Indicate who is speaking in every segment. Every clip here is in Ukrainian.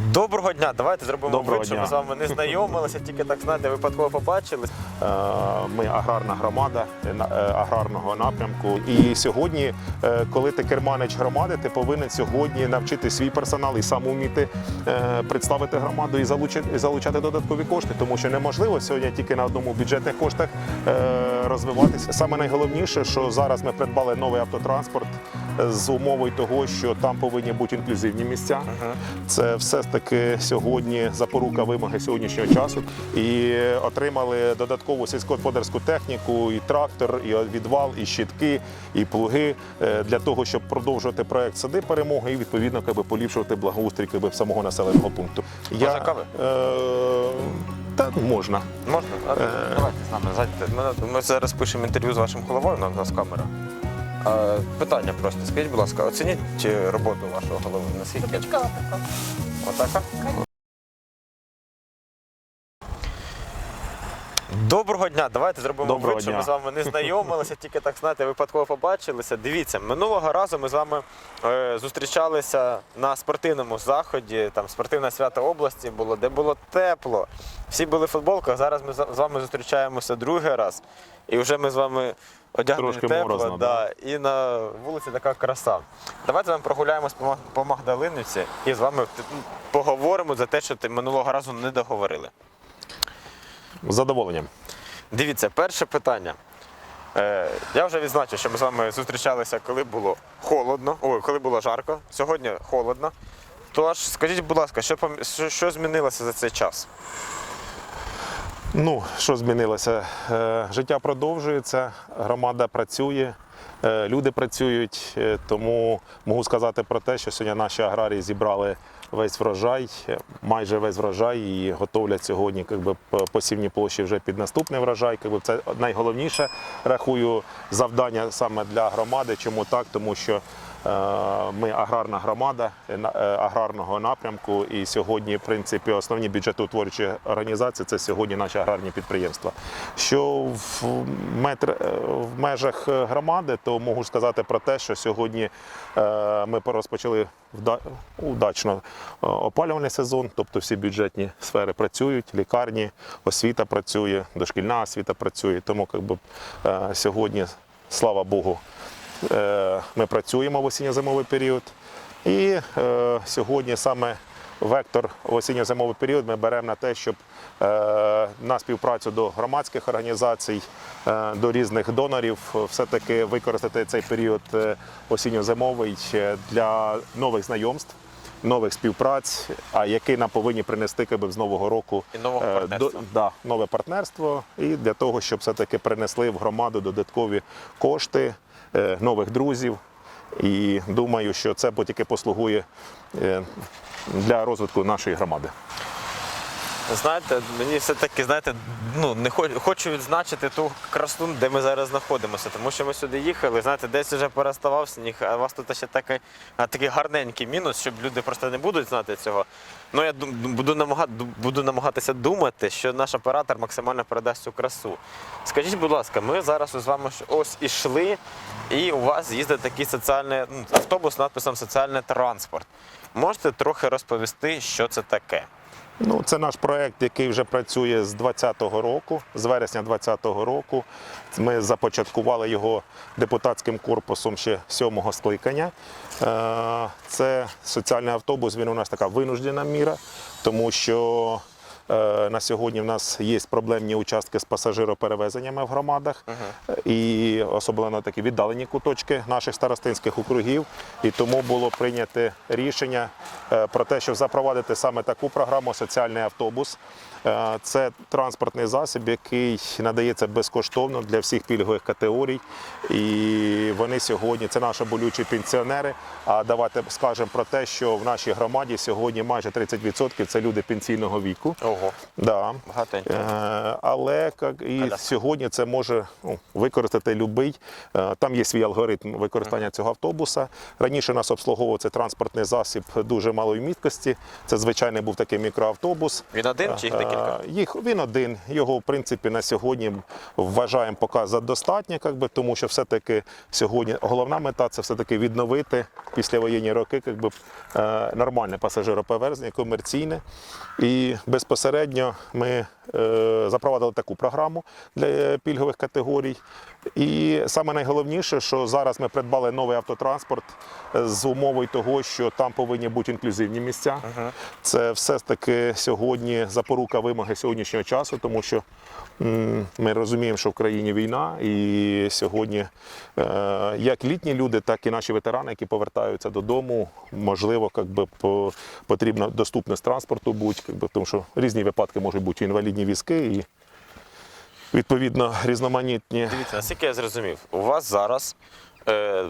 Speaker 1: Доброго дня, давайте зробимо
Speaker 2: Доброго
Speaker 1: вид, що
Speaker 2: дня.
Speaker 1: ми з вами не знайомилися, тільки так знаєте, випадково побачились.
Speaker 2: Е, Ми аграрна громада е, аграрного напрямку. І сьогодні, е, коли ти керманич громади, ти повинен сьогодні навчити свій персонал і сам уміти представити громаду і залучати додаткові кошти, тому що неможливо сьогодні тільки на одному бюджетних коштах розвиватися. Саме найголовніше, що зараз ми придбали новий автотранспорт е, з умовою того, що там повинні бути інклюзивні місця. Це все ж таки сьогодні запорука вимоги сьогоднішнього часу. І отримали додаткову сільськогосподарську техніку, і трактор, і відвал, і щітки, і плуги е, для того, щоб продовжувати проект сади перемоги і відповідно якби, поліпшувати благоустрій якби, самого населеного пункту.
Speaker 1: Можна кави?
Speaker 2: Е, та можна.
Speaker 1: Можна?
Speaker 2: Е.
Speaker 1: Давайте з нами зайдете. Ми, ми зараз пишемо інтерв'ю з вашим головою, у нас камера. Питання просто. Скажіть, будь ласка, оцініть е, роботу вашого голови. Наскільки?
Speaker 3: Отака.
Speaker 1: Отака? Доброго дня, давайте зробимо
Speaker 2: Доброго
Speaker 1: вид, що
Speaker 2: дня.
Speaker 1: ми з вами не знайомилися, тільки так знаєте, випадково побачилися. Дивіться, минулого разу ми з вами е, зустрічалися на спортивному заході, там спортивне свято області було, де було тепло. Всі були в футболках. Зараз ми з вами зустрічаємося другий раз. І вже ми з вами одягнені
Speaker 2: Трошки
Speaker 1: тепло,
Speaker 2: морозно,
Speaker 1: да, і на вулиці така краса. Давайте ми прогуляємось по, по Магдалинівці і з вами поговоримо за те, що минулого разу не договорили.
Speaker 2: З задоволенням.
Speaker 1: Дивіться, перше питання. Е, я вже відзначив, що ми з вами зустрічалися, коли було холодно, ой, коли було жарко. Сьогодні холодно. Тож, скажіть, будь ласка, що, пом- що, що змінилося за цей час?
Speaker 2: Ну, що змінилося? Е, Життя продовжується, громада працює, е, люди працюють, е, тому можу сказати про те, що сьогодні наші аграрії зібрали весь врожай, майже весь врожай, і готовлять сьогодні якби, п- посівні площі вже під наступний врожай. Якби, це найголовніше, рахую, завдання саме для громади. Чому так? Тому що Ми аграрна громада е, е, аграрного напрямку, і сьогодні, в принципі, основні бюджетоутворюючі організації це сьогодні наші аграрні підприємства. Що в, метр, е, в межах е, громади, то можу сказати про те, що сьогодні е, ми розпочали удачно е, опалювальний сезон, тобто всі бюджетні сфери працюють, лікарні, освіта працює, дошкільна освіта працює. Тому якби, е, сьогодні, слава Богу, Е, Ми працюємо в осінньо-зимовий період. І е, сьогодні саме вектор в осінньо-зимовий період ми беремо на те, щоб е, на співпрацю до громадських організацій, е, до різних донорів, е, все-таки використати цей період е, осінньо-зимовий е, для нових знайомств. Нових співпраць, а які нам повинні принести якби, з нового року
Speaker 1: І нового
Speaker 2: е,
Speaker 1: партнерства.
Speaker 2: да, нове партнерство, і для того, щоб все-таки принесли в громаду додаткові кошти, е, нових друзів. І думаю, що це тільки послугує е, для розвитку нашої громади.
Speaker 1: Знаєте, мені все-таки, знаєте, ну не хочу, хочу відзначити ту красу, де ми зараз знаходимося, тому що ми сюди їхали, знаєте, десь вже переставав сніг, а у вас тут ще такий, такий гарненький мінус, щоб люди просто не будуть знати цього. Ну я буду, намага, буду намагатися думати, що наш оператор максимально передасть цю красу. Скажіть, будь ласка, ми зараз з вами ось ішли, і у вас їздить такий соціальний ну, автобус з надписом соціальний транспорт. Можете трохи розповісти, що це таке?
Speaker 2: Ну, це наш проект, який вже працює з 2020 року, з вересня 2020 року. Ми започаткували його депутатським корпусом ще сьомого скликання. Е, Це соціальний автобус. Він у нас така винуждена міра, тому що на сьогодні в нас є проблемні участки з пасажироперевезеннями в громадах, і особливо такі віддалені куточки наших старостинських округів. І тому було прийнято рішення е, про те, щоб запровадити саме таку програму соціальний автобус. Е, Це транспортний засіб, який надається безкоштовно для всіх пільгових категорій. І вони сьогодні це наші болючі пенсіонери. А давайте скажемо про те, що в нашій громаді сьогодні майже 30% це люди пенсійного віку.
Speaker 1: Ого.
Speaker 2: Да.
Speaker 1: багатенько.
Speaker 2: Е, Але як і
Speaker 1: Коляска.
Speaker 2: сьогодні це може ну, використати будь-який. Там є свій алгоритм використання цього автобуса. Раніше нас обслуговував цей транспортний засіб дуже малої міткості. Це звичайний був такий мікроавтобус.
Speaker 1: Він один чи їх декілька?
Speaker 2: Їх він один. Його в принципі на сьогодні вважаємо поки за достатньо, как би, тому що все-таки сьогодні головна мета це все-таки відновити післявоєнні роки как би, е, нормальне пасажироперевезення, комерційне. І безпосередньо ми е, запровадили таку програму для пільгових категорій. І саме найголовніше, що зараз ми придбали новий автотранспорт е, з умовою того, що там повинні бути інклюзивні місця. Це все ж таки сьогодні запорука вимоги сьогоднішнього часу, тому що ми розуміємо, що в країні війна, і сьогодні е, як літні люди, так і наші ветерани, які повертаються додому, можливо, как би, потрібна доступність транспорту будь, как би, тому що різні випадки можуть бути інвалідні візки і відповідно різноманітні.
Speaker 1: Дивіться, наскільки я зрозумів, у вас зараз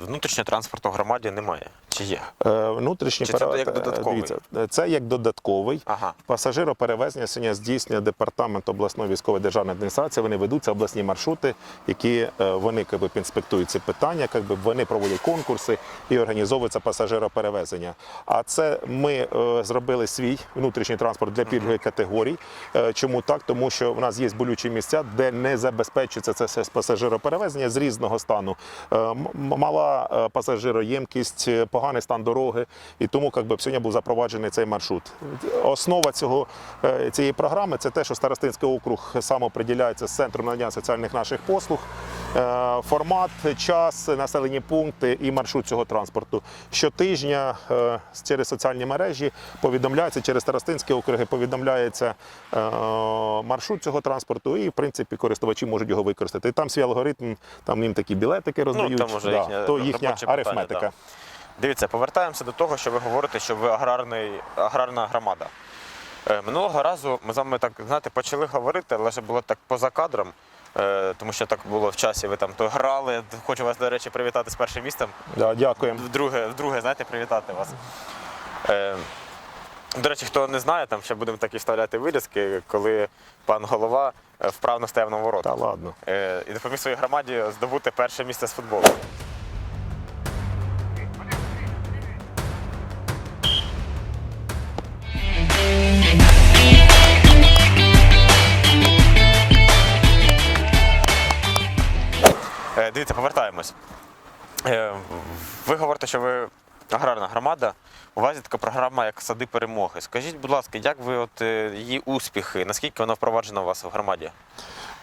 Speaker 1: внутрішнього транспорту в громаді немає. Чи є?
Speaker 2: Е, Внутрішні
Speaker 1: Чи це
Speaker 2: пере-
Speaker 1: як додатковий?
Speaker 2: Дивіться, це як додатковий.
Speaker 1: Ага.
Speaker 2: Пасажироперевезення сьогодні здійснює департамент обласної військової державної адміністрації. Вони ведуться обласні маршрути, які е, вони якби, інспектують ці питання, якби вони проводять конкурси і організовується пасажироперевезення. А це ми е, зробили свій внутрішній транспорт для пільгових категорій. Е, Чому так? Тому що в нас є болючі місця, де не забезпечується це пасажироперевезення з різного стану. Мала е, пасажироємкість, е, поганий стан дороги, і тому як би, сьогодні був запроваджений цей маршрут. Основа цього, е, цієї програми це те, що Старостинський округ самоприділяється з центром надання соціальних наших послуг. Е, Формат, час, населені пункти і маршрут цього транспорту. Щотижня е, через соціальні мережі повідомляється через Старостинські округи, повідомляється е, маршрут цього транспорту, і в принципі користувачі можуть його використати. Там свій алгоритм, там їм такі білетики роздають.
Speaker 1: Ну, там уже
Speaker 2: да,
Speaker 1: їхня
Speaker 2: то їхня
Speaker 1: робоче питання,
Speaker 2: арифметика.
Speaker 1: да. Дивіться, повертаємося до того, що ви говорите, що ви аграрний, аграрна громада. Минулого разу ми з вами так знаєте, почали говорити, але ще було так поза кадром, тому що так було в часі. Ви там то грали. Хочу вас, до речі, привітати з першим місцем.
Speaker 2: Да, дякуємо.
Speaker 1: Вдруге, вдруге, знаєте, привітати вас. Е, до речі, хто не знає, там ще будемо такі вставляти вирізки, коли пан голова е, вправно стояв на воротах.
Speaker 2: Та ладно.
Speaker 1: Е, і допоміг своїй громаді здобути перше місце з футболу. Дивіться, повертаємось. Е, Ви говорите, що ви аграрна громада. У вас є така програма, як сади перемоги. Скажіть, будь ласка, як ви от е, її успіхи, наскільки вона впроваджена у вас в громаді?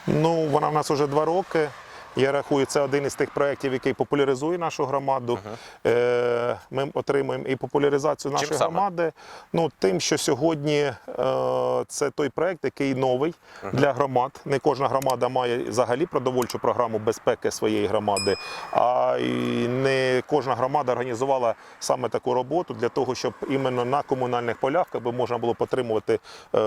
Speaker 2: Ну, вона в нас вже два роки. Я рахую, це один із тих проєктів, який популяризує нашу громаду. Е, Ми отримуємо і популяризацію
Speaker 1: Чим
Speaker 2: нашої
Speaker 1: саме?
Speaker 2: громади. Ну, тим, що сьогодні е, це той проєкт, який новий для громад. Не кожна громада має взагалі продовольчу програму безпеки своєї громади, а не кожна громада організувала саме таку роботу для того, щоб іменно на комунальних полях якби, можна було потримувати е,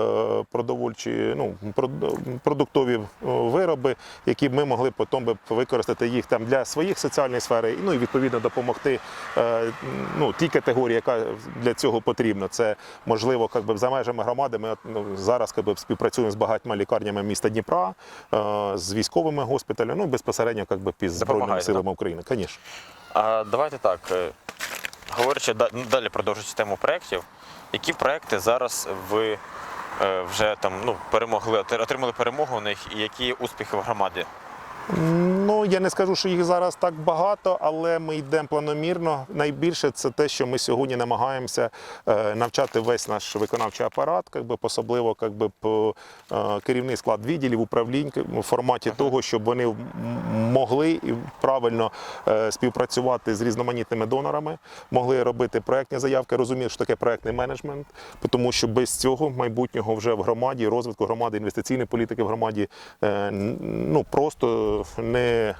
Speaker 2: продовольчі ну, прод- продуктові е, вироби, які б ми могли потім би використати їх там для своїх соціальної сфери, ну і відповідно допомогти е, ну, тій категорії, яка для цього потрібна. Це можливо, як би, за межами громади. Ми ну, зараз як би, співпрацюємо з багатьма лікарнями міста Дніпра, е, з військовими госпіталями, ну безпосередньо як би, під Збройними силами України. Звісно.
Speaker 1: А давайте так. е, Говорячи ну, далі продовжуючи тему проєктів, які проєкти зараз ви вже там ну, перемогли, отримали перемогу у них і які успіхи в громаді?
Speaker 2: Ну, я не скажу, що їх зараз так багато, але ми йдемо планомірно. Найбільше це те, що ми сьогодні намагаємося е, навчати весь наш виконавчий апарат, якби, особливо якби, по е, керівний склад відділів, управлінь в форматі того, щоб вони могли і правильно е, співпрацювати з різноманітними донорами, могли робити проектні заявки, розуміють, що таке проектний менеджмент, тому що без цього майбутнього вже в громаді, розвитку громади, інвестиційної політики в громаді ну просто не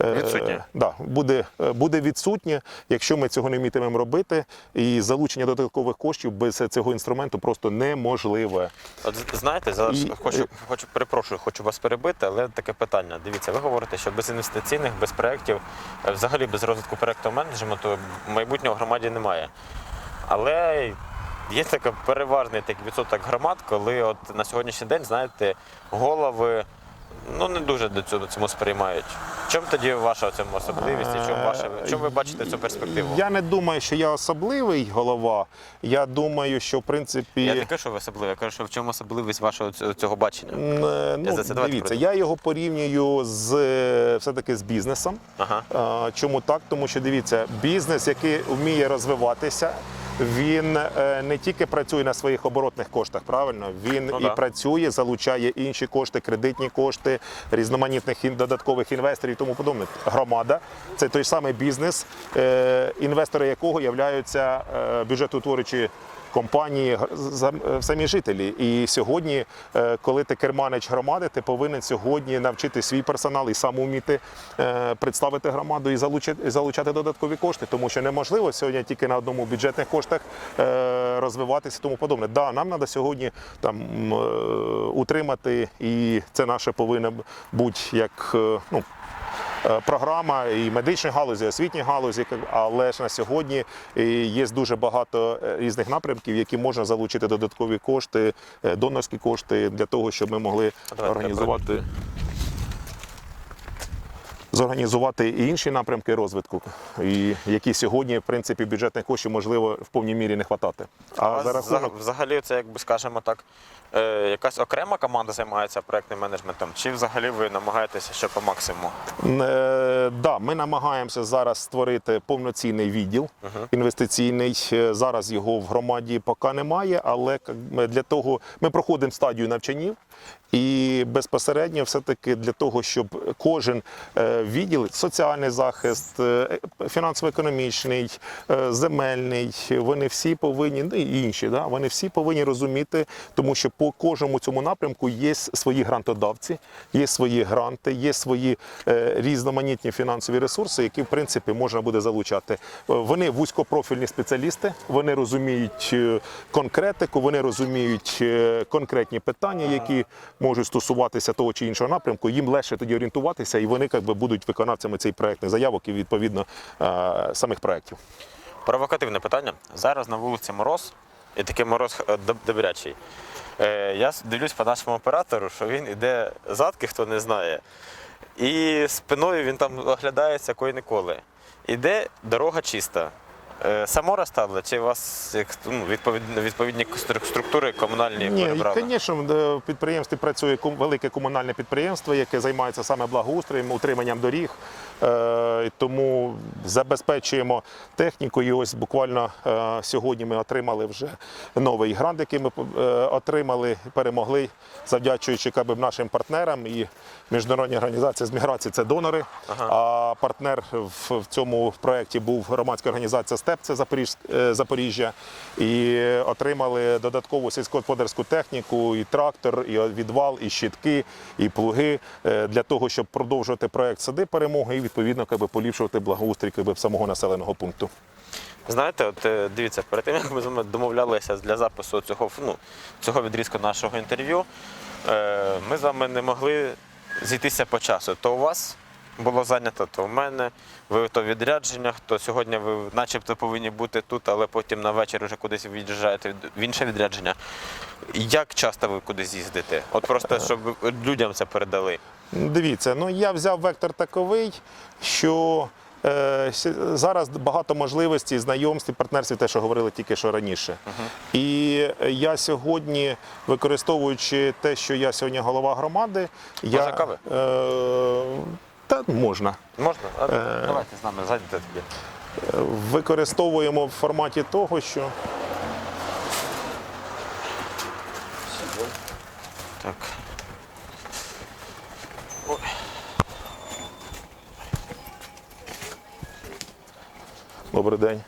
Speaker 1: Відсутнє.
Speaker 2: Да, буде, е, буде відсутнє, якщо ми цього не вмітимемо робити, і залучення додаткових коштів без цього інструменту просто неможливе.
Speaker 1: От знаєте, зараз
Speaker 2: І-
Speaker 1: хочу, хочу перепрошую, хочу вас перебити, але таке питання. Дивіться, ви говорите, що без інвестиційних, без проєктів, е, взагалі без розвитку проєкту менеджменту майбутнього громаді немає. Але є такий переважний такий відсоток громад, коли от на сьогоднішній день, знаєте, голови ну не дуже до цього цьому сприймають. Чому тоді ваша цьому особливість? І чому ваша чому ви бачите цю перспективу?
Speaker 2: Я не думаю, що я особливий голова. Я думаю, що в принципі.
Speaker 1: Я не кажу, що ви особливі, я кажу, що в чому особливість вашого цього- цього бачення?
Speaker 2: М, е, Ну,
Speaker 1: за це давайте
Speaker 2: дивіться, я його порівнюю з е, все-таки з бізнесом.
Speaker 1: Ага.
Speaker 2: А, Чому так? Тому що дивіться, бізнес, який вміє розвиватися, він е, не тільки працює на своїх оборотних коштах, правильно? Він
Speaker 1: Ну
Speaker 2: і
Speaker 1: да.
Speaker 2: працює, залучає інші кошти, кредитні кошти, різноманітних додаткових інвесторів і тому подобне. Громада це той самий бізнес, е, інвестори якого являються е, бюджетоутворюючі компанії, г- е, самі жителі. І сьогодні, е, коли ти керманич громади, ти повинен сьогодні навчити свій персонал і сам уміти е, представити громаду і залучати додаткові кошти, тому що неможливо сьогодні тільки на одному бюджетних коштах е, розвиватися тому подобне. Да, нам треба сьогодні там е, утримати, і це наше повинно бути як е, ну. Е, Програма і медичної галузі, і освітньої галузі, але ж на сьогодні е, є дуже багато е, різних напрямків, які можна залучити додаткові кошти, донорські кошти для того, щоб ми могли
Speaker 1: Давайте
Speaker 2: організувати. Зорганізувати і інші напрямки розвитку, і які сьогодні, в принципі, бюджетних коштів можливо в повній мірі не хватати. А,
Speaker 1: А
Speaker 2: за
Speaker 1: за-
Speaker 2: рахунок
Speaker 1: взагалі, це якби скажемо так, е, якась окрема команда займається проектним менеджментом, чи взагалі ви намагаєтеся ще по максимуму?
Speaker 2: Е, да, ми намагаємося зараз створити повноцінний відділ інвестиційний. Е, Зараз його в громаді поки немає, але для того ми проходимо стадію навчанів. І безпосередньо, все-таки для того, щоб кожен е, відділ, соціальний захист, е, фінансово-економічний, е, земельний, вони всі повинні, ну і інші, да, вони всі повинні розуміти, тому що по кожному цьому напрямку є свої грантодавці, є свої гранти, є свої різноманітні фінансові ресурси, які в принципі можна буде залучати. Вони вузькопрофільні спеціалісти, вони розуміють конкретику, вони розуміють конкретні питання, які можуть стосуватися того чи іншого напрямку. Їм легше тоді орієнтуватися, і вони як би, будуть виконавцями цих проєктних заявок і відповідно е, самих проєктів.
Speaker 1: Провокативне питання. Зараз на вулиці мороз, і такий мороз е, добрячий. Е, Я дивлюсь по нашому оператору, що він іде задки, хто не знає. І спиною він там оглядається кої ніколи. Іде дорога чиста. Е, Само розставили, чи у вас як, ну, відповідні, відповідні структури комунальні
Speaker 2: Ні,
Speaker 1: перебрали?
Speaker 2: звісно, в підприємстві працює велике комунальне підприємство, яке займається саме благоустроєм, утриманням доріг. Е, Тому забезпечуємо техніку. І ось буквально е, сьогодні ми отримали вже новий грант, який ми е, отримали, перемогли, завдячуючи якби, нашим партнерам. І міжнародні організації з міграції це донори. А партнер в, в цьому проєкті був громадська організація СТЕП, це е, Запоріжжя. І отримали додаткову сільськогосподарську техніку, і трактор, і відвал, і щітки, і плуги е, для того, щоб продовжувати проєкт сади перемоги і відповідно якби, поліпшувати благоустрій якби, самого населеного пункту.
Speaker 1: Знаєте, от е, дивіться, перед тим як ми з вами домовлялися для запису цього ну, цього відрізку нашого інтерв'ю, ми з вами не могли зійтися по часу. То у вас було зайнято, то в мене. Ви то в відрядженнях, то сьогодні ви начебто повинні бути тут, але потім на вечір вже кудись від'їжджаєте в інше відрядження. Як часто ви кудись їздите? От просто щоб людям це передали.
Speaker 2: Дивіться, ну я взяв вектор таковий, що е, зараз багато можливостей, знайомств і партнерств, те, що говорили тільки що раніше. І я сьогодні, використовуючи те, що я сьогодні голова громади, я
Speaker 1: кави?
Speaker 2: Е, та можна.
Speaker 1: Можна? А,
Speaker 2: Е.
Speaker 1: Давайте з нами зайдете тоді.
Speaker 2: Використовуємо в форматі того, що
Speaker 1: Так.
Speaker 2: добрий день.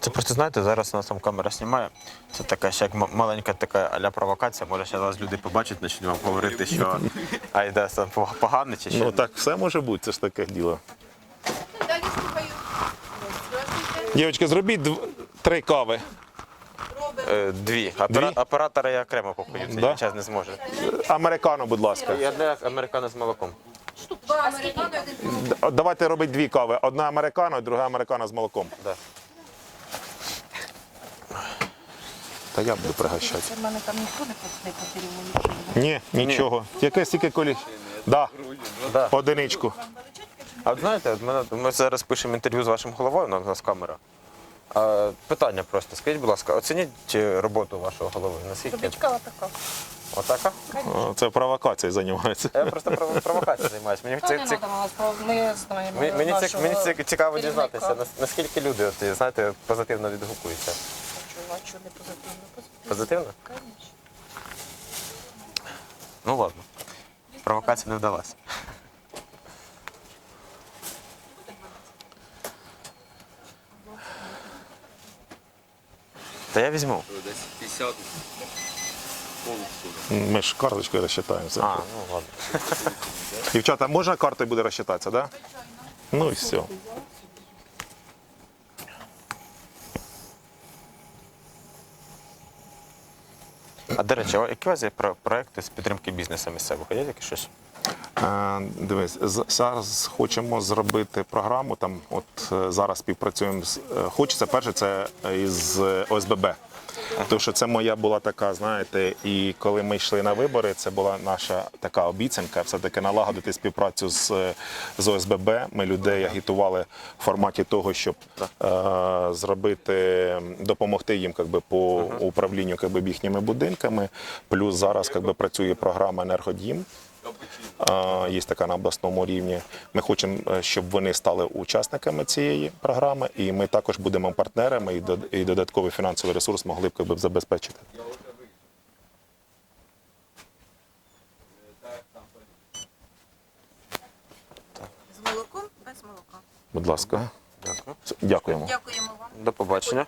Speaker 1: Це просто знаєте, зараз у нас там камера знімає. Це така ще як маленька така аля провокація. Може, ще вас люди побачать, почнуть вам говорити, що айда там пог- поганий чи що.
Speaker 2: Ну так все може бути, це ж таке діло.
Speaker 3: Далі слухаю.
Speaker 2: Дівчатки, зробіть дв- три кави.
Speaker 1: Е, Дві. Опера...
Speaker 2: Дві?
Speaker 1: Оператора я окремо попою, цей
Speaker 2: Да?
Speaker 1: час не зможе.
Speaker 2: Американо, будь ласка.
Speaker 1: І одне американо з молоком.
Speaker 3: Штук Два американо, один.
Speaker 2: Д- Давайте робити дві кави. Одна американо, друга американо з молоком.
Speaker 1: Да.
Speaker 2: Та я буду пригощати.
Speaker 4: Це в мене там ніхто не потеряв нічого.
Speaker 2: Ні, нічого. Яке стільки колі? Да.
Speaker 1: Да.
Speaker 2: Одиничку.
Speaker 1: А от знаєте, от мене, ми зараз пишемо інтерв'ю з вашим головою, у нас камера. А, питання просто. Скажіть, будь ласка, оцініть е, роботу вашого голови. Наскільки?
Speaker 4: Трубочка така.
Speaker 1: Отака?
Speaker 2: О, Це провокацією займається.
Speaker 1: Я просто прово- провокацією займаюся. Мені
Speaker 4: Та не треба ми знаємо
Speaker 1: мені, мені,
Speaker 4: нашого
Speaker 1: мені цікаво
Speaker 4: керівника.
Speaker 1: дізнатися, нас- наскільки люди, от, знаєте, позитивно відгукуються.
Speaker 4: Чого не позитивно? Позитивно.
Speaker 1: Позитивно?
Speaker 4: Конечно.
Speaker 1: Ну ладно. Провокація не вдалася. Та я візьму.
Speaker 5: Десь 50 полусуда.
Speaker 2: Ми ж карточкою розчитаємося.
Speaker 1: А, ну ладно.
Speaker 2: Дівчата, можна картою буде розчитатися, так? Да? Ну і все.
Speaker 1: А до речі, які у вас є про- проекти з підтримки бізнесу місцевого? Є таке щось?
Speaker 2: Е, Дивись, зараз хочемо зробити програму. Там, от е, зараз співпрацюємо з е, хочеться перше, це із ОСББ. Тому що це моя була така, знаєте, і коли ми йшли на вибори, це була наша така обіцянка, все-таки налагодити співпрацю з, е, з ОСББ. Ми людей агітували в форматі того, щоб е, зробити, допомогти їм как би, по управлінню как би, їхніми будинками. Плюс зараз как би, працює програма Енергодім. Є така на обласному рівні. Ми хочемо, е, щоб вони стали учасниками цієї програми, і ми також будемо партнерами і додатковий фінансовий ресурс могли б забезпечити.
Speaker 3: З молоком, без молока.
Speaker 2: Будь ласка, дякуємо.
Speaker 3: Дякуємо вам.
Speaker 1: До побачення.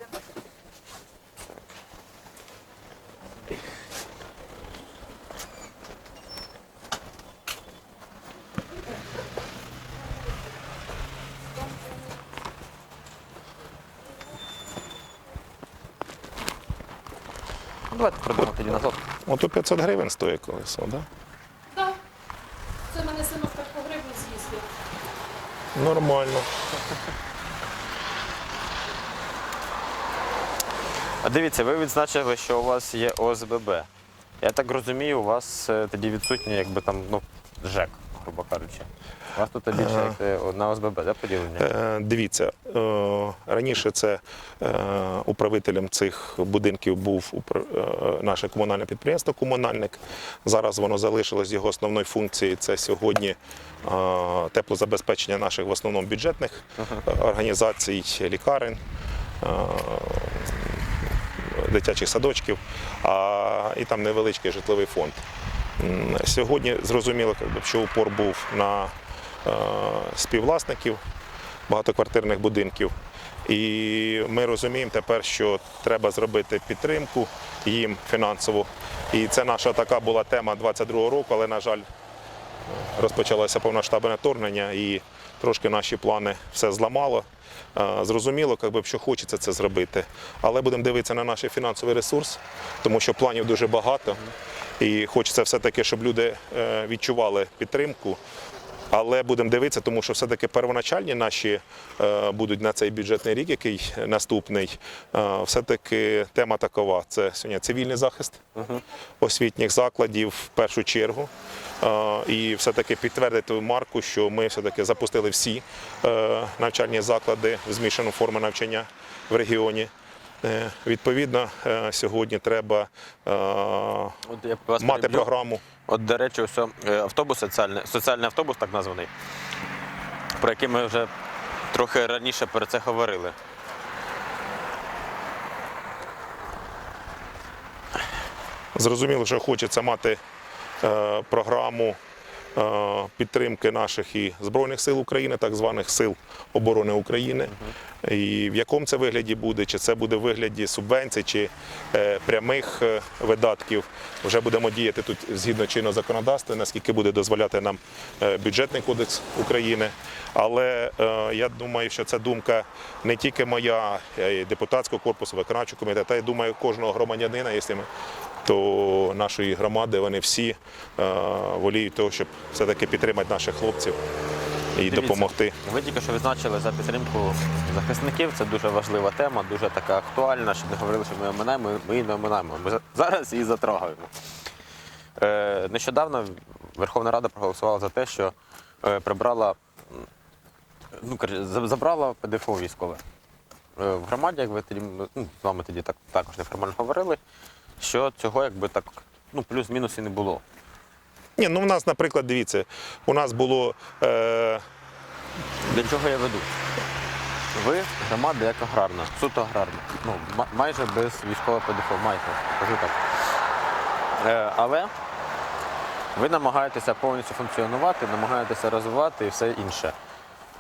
Speaker 1: Давайте придумати тоді назад.
Speaker 2: Ото 500 гривень стоїть колесо, да?
Speaker 6: Так. Це мене синок так по гривні з'їздив.
Speaker 2: Нормально.
Speaker 1: А дивіться, ви відзначили, що у вас є ОСББ. Я так розумію, у вас е, тоді відсутній, якби там, ну, ЖЕК, грубо кажучи. У вас тут більше як е, на ОСББ, да, поділення?
Speaker 2: Е, Дивіться, е, раніше це е, управителем цих будинків був е, наше комунальне підприємство Комунальник. Зараз воно залишилось його основною функцією. Це сьогодні е, теплозабезпечення наших в основному бюджетних е, організацій, лікарень. е, Дитячих садочків, а і там невеличкий житловий фонд. М, Сьогодні зрозуміло, якби, що упор був на співвласників багатоквартирних будинків. І ми розуміємо тепер, що треба зробити підтримку їм фінансову. І це наша така була тема 22-го року, але, на жаль, розпочалося повноштабне вторгнення і трошки наші плани все зламало. Е, Зрозуміло, якби, що хочеться це зробити. Але будемо дивитися на наш фінансовий ресурс, тому що планів дуже багато. І хочеться все-таки, щоб люди е, відчували підтримку. Але будемо дивитися, тому що все-таки первоначальні наші е, будуть на цей бюджетний рік, який наступний. Е, все-таки тема такова: це сьогодні цивільний захист освітніх закладів в першу чергу. Е, і все-таки підтвердити марку, що ми все-таки запустили всі навчальні заклади в змішану форму навчання в регіоні. Е, Відповідно, е, сьогодні треба е,
Speaker 1: От я вас
Speaker 2: мати
Speaker 1: переб'ю.
Speaker 2: програму.
Speaker 1: От, до речі, ось автобус соціальний, соціальний автобус, так названий, про який ми вже трохи раніше про це говорили.
Speaker 2: Зрозуміло, що хочеться мати програму підтримки наших і Збройних сил України, так званих сил оборони України. І в якому це вигляді буде, чи це буде в вигляді субвенцій, чи е, прямих е, видатків. Вже будемо діяти тут згідно чинного законодавства, наскільки буде дозволяти нам е, бюджетний кодекс України. Але е, я думаю, що це думка не тільки моя, а й депутатського корпусу, виконавчого комітету, й думаю, кожного громадянина, якщо ми то нашої громади вони всі е, воліють того, щоб все-таки підтримати наших хлопців і
Speaker 1: Дивіться,
Speaker 2: допомогти.
Speaker 1: Ви тільки що відзначили за підтримку захисників. Це дуже важлива тема, дуже така актуальна. Що не говорили, що ми оминаємо, ми її не оминаємо. Ми зараз її затрогаємо. Е, нещодавно Верховна Рада проголосувала за те, що е, прибрала, ну, забрала ПДФО військове. Е, в громаді, як ви тоді ну, з вами тоді так, також неформально говорили, що цього якби так ну, плюс-мінус і не було.
Speaker 2: Ні, ну в нас, наприклад, дивіться, у нас було е,
Speaker 1: До чого я веду? Ви громада як аграрна, суто аграрна. Ну, майже без військового ПДФО, майже, кажу так. Е, але ви намагаєтеся повністю функціонувати, намагаєтеся розвивати і все інше.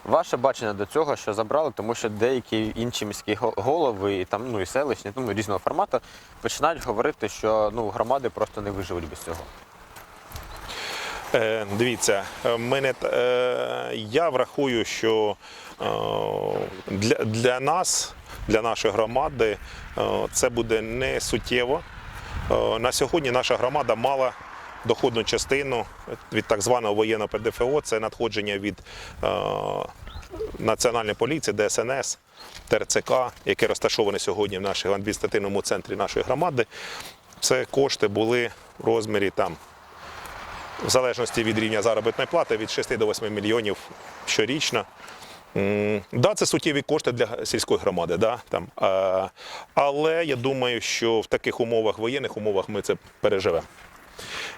Speaker 1: Ваше бачення до цього, що забрали, тому що деякі інші міські голови і там ну і селищні, ну різного формату починають говорити, що ну громади просто не виживуть без цього.
Speaker 2: Е, Дивіться, е, мене, е, я врахую, що е, для, для нас, для нашої громади, е, це буде не суттєво. Е, На сьогодні наша громада мала доходну частину від так званого воєнного ПДФО, це надходження від е, Національної поліції, ДСНС, ТРЦК, яке розташоване сьогодні в нашому адміністративному центрі нашої громади. Це кошти були в розмірі там в залежності від рівня заробітної плати від 6 до 8 мільйонів щорічно. Да, це суттєві кошти для сільської громади, да, там. А, але я думаю, що в таких умовах, воєнних умовах, ми це переживемо.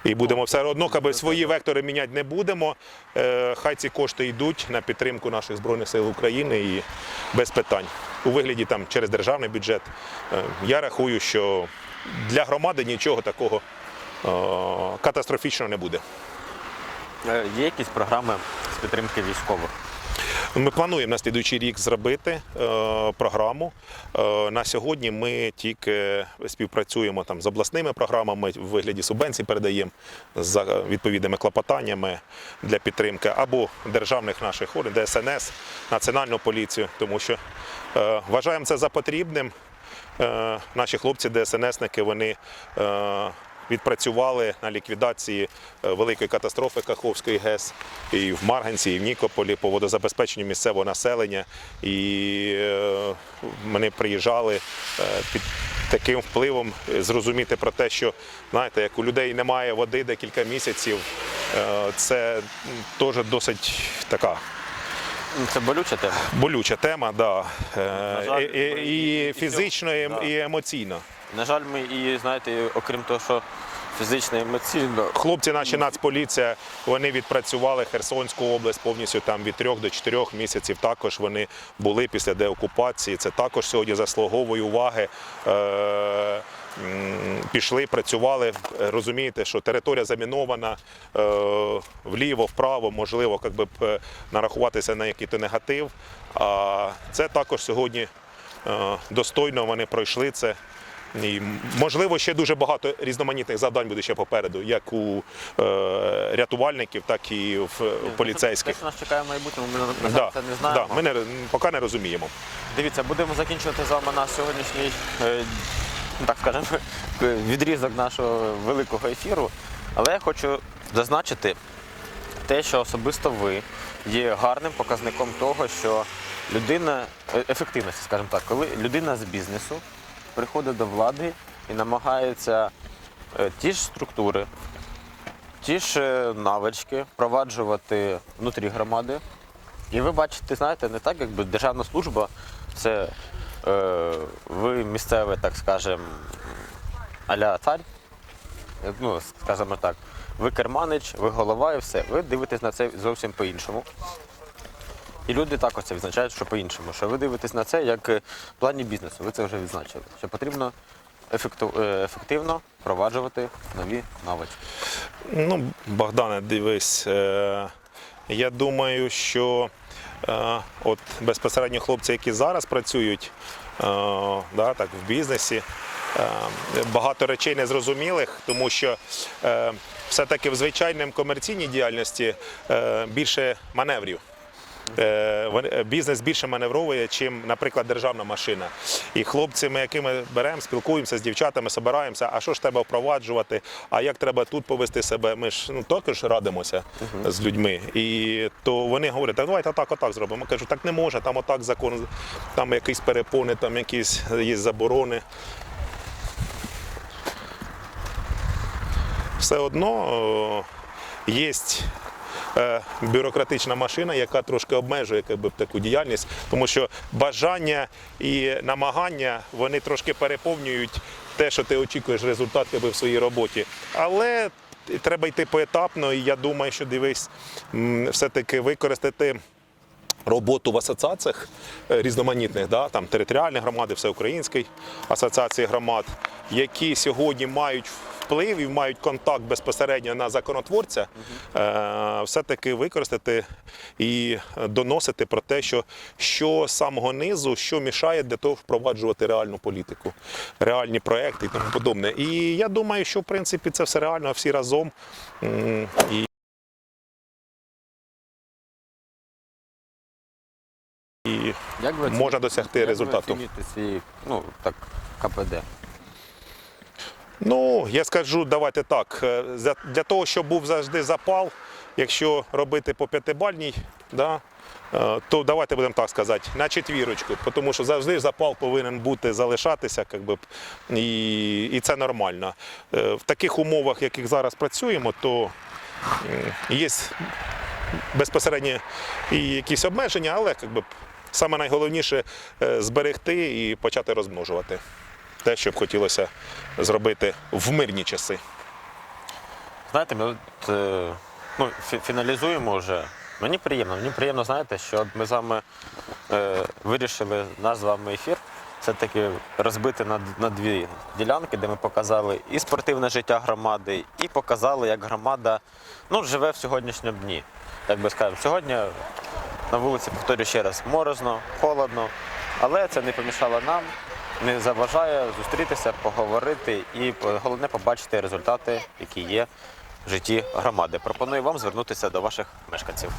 Speaker 2: І будемо все одно, аби свої вектори міняти не будемо. Е, Хай ці кошти йдуть на підтримку наших Збройних сил України і без питань. У вигляді там через державний бюджет. Е, Я рахую, що для громади нічого такого е, катастрофічного не буде.
Speaker 1: Є якісь програми з підтримки військових?
Speaker 2: Ми плануємо на слідуючий рік зробити е, програму. Е, на сьогодні ми тільки співпрацюємо там з обласними програмами в вигляді субвенцій, передаємо за відповідними клопотаннями для підтримки або державних наших органів, ДСНС, Національну поліцію, тому що е, вважаємо це за потрібним. Наші хлопці, ДСНСники, вони відпрацювали на ліквідації е, великої катастрофи Каховської ГЕС і в Марганці, і в Нікополі по водозабезпеченню місцевого населення. І е, вони приїжджали е, під таким впливом зрозуміти про те, що знаєте, як у людей немає води декілька місяців, це теж досить така
Speaker 1: Це болюча тема.
Speaker 2: болюча тема, да. Е,
Speaker 1: жаль,
Speaker 2: і, і, і фізично, і,
Speaker 1: да.
Speaker 2: і емоційно.
Speaker 1: На жаль, ми і знаєте, окрім того, що фізично емоційно.
Speaker 2: Хлопці, наші нацполіція, вони відпрацювали Херсонську область повністю там від трьох до чотирьох місяців. Також вони були після деокупації. Це також сьогодні заслуговує уваги. Е, Пішли, працювали, розумієте, що територія замінована е, вліво, вправо, можливо, як би б, е, нарахуватися на якийсь негатив. А це також сьогодні достойно вони пройшли це. І, можливо, ще дуже багато різноманітних завдань буде ще попереду, як у е, рятувальників, так і в
Speaker 1: Те,
Speaker 2: поліцейських.
Speaker 1: що нас чекає в майбутньому, ми на
Speaker 2: Да,
Speaker 1: це не знаємо.
Speaker 2: да, ми не, поки не розуміємо.
Speaker 1: Дивіться, будемо закінчувати з вами наш сьогоднішній, е, ну, так скажемо, відрізок нашого великого ефіру. Але я хочу зазначити те, що особисто ви є гарним показником того, що людина е, ефективності, скажімо так, коли людина з бізнесу приходить до влади і намагається е, ті ж структури, ті ж е, навички впроваджувати внутрі громади. І ви бачите, знаєте, не так, якби державна служба це е, ви місцевий, так скажем, аля цар, е, ну, скажімо так, ви керманич, ви голова і все. Ви дивитесь на це зовсім по-іншому. І люди також це відзначають, що по-іншому. Що ви дивитесь на це як е, в плані бізнесу, ви це вже відзначили. Що потрібно е, ефективно впроваджувати нові навички.
Speaker 2: Ну, Богдане, дивись, е, я думаю, що от безпосередньо хлопці, які зараз працюють да, так, в бізнесі, багато речей незрозумілих, тому що все-таки в звичайній комерційній діяльності більше маневрів. Е, е, Бізнес більше маневровує, чим, наприклад, державна машина. І хлопці, ми якими беремо, спілкуємося з дівчатами, збираємося, а що ж треба впроваджувати, а як треба тут повести себе. Ми ж ну, також радимося з людьми. І то вони говорять, так давайте отак, отак зробимо. Я кажу, так не може, там отак закон, там якісь перепони, там якісь є заборони. Все одно є е, бюрократична машина, яка трошки обмежує якби, таку діяльність, тому що бажання і намагання вони трошки переповнюють те, що ти очікуєш результат якби, в своїй роботі. Але треба йти поетапно, і я думаю, що дивись, все-таки використати роботу в асоціаціях е, різноманітних, да, там територіальні громади, всеукраїнської асоціації громад, які сьогодні мають вплив і мають контакт безпосередньо на законотворця, е, все-таки використати і доносити про те, що, що з самого низу, що мішає для того впроваджувати реальну політику, реальні проекти і тому подобне. І я думаю, що в принципі це все реально всі разом. І І
Speaker 1: Як ви
Speaker 2: Можна досягти
Speaker 1: як
Speaker 2: результату.
Speaker 1: оцінюєте свій, ну, так, КПД?
Speaker 2: Ну, я скажу, давайте так. е, Для того, щоб був завжди запал, якщо робити по п'ятибальній, да, е, то давайте будемо так сказати, на четвірочку, тому що завжди запал повинен бути, залишатися, как би, і, і це нормально. Е, В таких умовах, яких зараз працюємо, то є безпосередньо і якісь обмеження, але как би, саме найголовніше зберегти і почати розмножувати те, що б хотілося зробити в мирні часи.
Speaker 1: Знаєте, ми от, е, ну, фіналізуємо вже. Мені приємно. Мені приємно, знаєте, що ми з вами е, вирішили наш ефір все-таки розбити на, на дві ділянки, де ми показали і спортивне життя громади, і показали, як громада ну, живе в сьогоднішньому дні. Як би скажемо, сьогодні на вулиці, повторюю ще раз, морозно, холодно, але це не помішало нам, не заважає зустрітися, поговорити і головне побачити результати, які є в житті громади. Пропоную вам звернутися до ваших мешканців.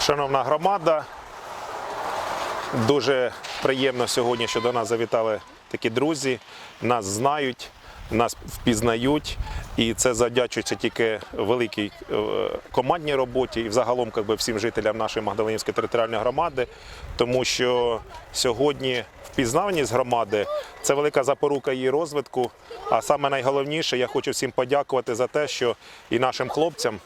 Speaker 2: Шановна громада, дуже приємно сьогодні, що до нас завітали такі друзі, нас знають, нас впізнають. І це завдячується тільки великій е, командній роботі і взагалом би, всім жителям нашої Магдалинівської територіальної громади, тому що сьогодні впізнаваність громади це велика запорука її розвитку. А саме найголовніше, я хочу всім подякувати за те, що і нашим хлопцям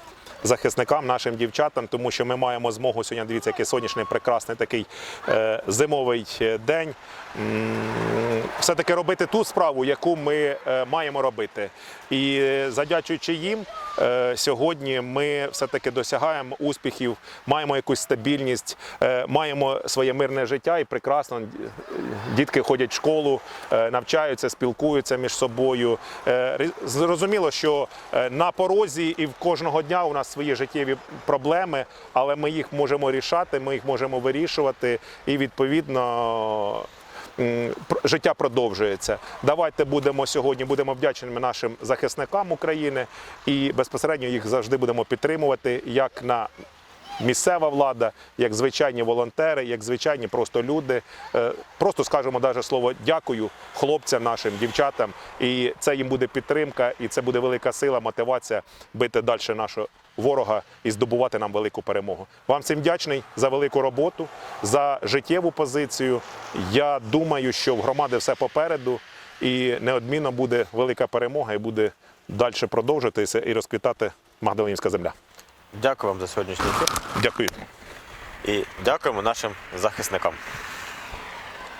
Speaker 2: захисникам, нашим дівчатам, тому що ми маємо змогу сьогодні. Дивіться, який сонячний, прекрасний такий е, зимовий е, день. М, Все-таки робити ту справу, яку ми е, маємо робити. І е, завдячуючи їм, е, сьогодні ми все-таки досягаємо успіхів, маємо якусь стабільність, е, маємо своє мирне життя і прекрасно. Дітки ходять в школу, навчаються, спілкуються між собою. Зрозуміло, що на порозі і в кожного дня у нас свої життєві проблеми, але ми їх можемо рішати, ми їх можемо вирішувати, і відповідно. М, Життя продовжується. Давайте будемо сьогодні будемо вдячними нашим захисникам України і безпосередньо їх завжди будемо підтримувати як на місцева влада, як звичайні волонтери, як звичайні просто люди. Е, Просто скажемо даже слово дякую хлопцям нашим, дівчатам. І це їм буде підтримка, і це буде велика сила, мотивація бити далі нашого ворога і здобувати нам велику перемогу. Вам всім вдячний за велику роботу, за життєву позицію. Я думаю, що в громади все попереду, і неодмінно буде велика перемога, і буде далі продовжуватися і розквітати Магдалинівська земля.
Speaker 1: Дякую вам за сьогоднішній ефір
Speaker 2: Дякую.
Speaker 1: і дякуємо нашим захисникам.